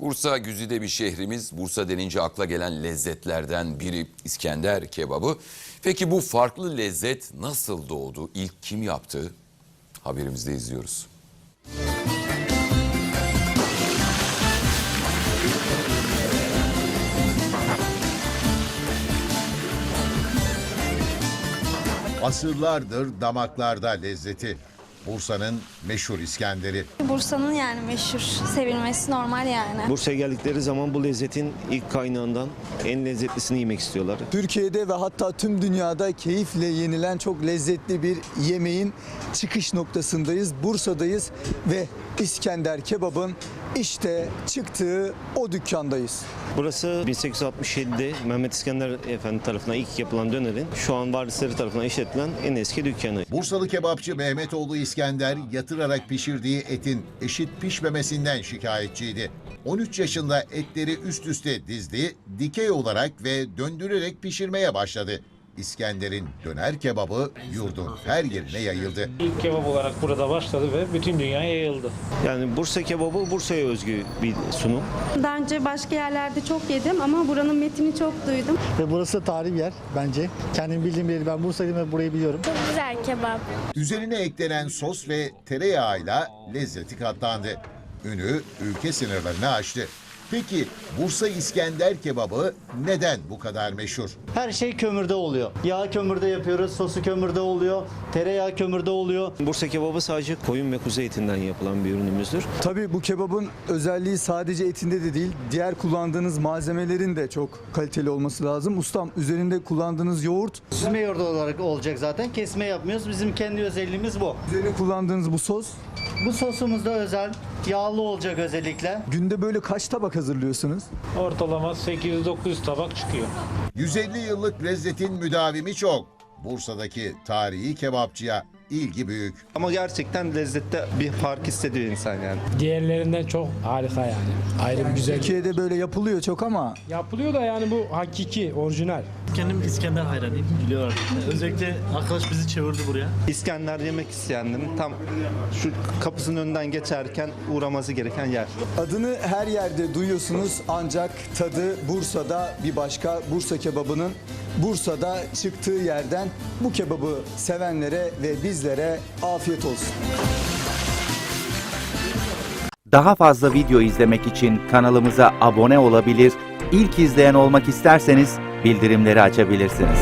Bursa güzide bir şehrimiz. Bursa denince akla gelen lezzetlerden biri İskender kebabı. Peki bu farklı lezzet nasıl doğdu? İlk kim yaptı? Haberimizde izliyoruz. Asırlardır damaklarda lezzeti. Bursa'nın meşhur İskender'i. Bursa'nın yani meşhur sevilmesi normal yani. Bursa'ya geldikleri zaman bu lezzetin ilk kaynağından en lezzetlisini yemek istiyorlar. Türkiye'de ve hatta tüm dünyada keyifle yenilen çok lezzetli bir yemeğin çıkış noktasındayız. Bursa'dayız ve İskender kebabın işte çıktığı o dükkandayız. Burası 1867'de Mehmet İskender Efendi tarafından ilk yapılan dönerin şu an varisleri tarafından işletilen en eski dükkanı. Bursalı kebapçı Mehmetoğlu İskender yatırarak pişirdiği etin eşit pişmemesinden şikayetçiydi. 13 yaşında etleri üst üste dizdi, dikey olarak ve döndürerek pişirmeye başladı. İskender'in döner kebabı yurdun her yerine yayıldı. İlk kebap olarak burada başladı ve bütün dünyaya yayıldı. Yani Bursa kebabı Bursa'ya özgü bir sunum. Daha önce başka yerlerde çok yedim ama buranın metini çok duydum. Ve burası tarihi bir yer bence. Kendim bildiğim yeri ben Bursa'yım ve burayı biliyorum. Güzel kebap. Üzerine eklenen sos ve tereyağıyla lezzeti katlandı. Ünü ülke sınırlarını aştı. Peki Bursa İskender kebabı neden bu kadar meşhur? Her şey kömürde oluyor. Yağ kömürde yapıyoruz, sosu kömürde oluyor, tereyağı kömürde oluyor. Bursa kebabı sadece koyun ve kuzu etinden yapılan bir ürünümüzdür. Tabii bu kebabın özelliği sadece etinde de değil, diğer kullandığınız malzemelerin de çok kaliteli olması lazım. Ustam üzerinde kullandığınız yoğurt, Süzme yoğurdu olarak olacak zaten. Kesme yapmıyoruz. Bizim kendi özelliğimiz bu. üzerine kullandığınız bu sos. Bu sosumuz da özel. Yağlı olacak özellikle. Günde böyle kaç tabak hazırlıyorsunuz? Ortalama 800-900 tabak çıkıyor. 150 yıllık lezzetin müdavimi çok. Bursa'daki tarihi kebapçıya ilgi büyük. Ama gerçekten lezzette bir fark hissediyor insan yani. Diğerlerinden çok harika yani. Ayrı bir güzel. Türkiye'de böyle yapılıyor çok ama Yapılıyor da yani bu hakiki, orijinal. Kendim İskender hayranıyım biliyorlar. Özellikle arkadaş bizi çevirdi buraya. İskender yemek isteyenlerin tam şu kapısının önünden geçerken uğraması gereken yer. adını her yerde duyuyorsunuz ancak tadı Bursa'da bir başka. Bursa kebabının Bursa'da çıktığı yerden bu kebabı sevenlere ve bizlere afiyet olsun. Daha fazla video izlemek için kanalımıza abone olabilir, ilk izleyen olmak isterseniz bildirimleri açabilirsiniz.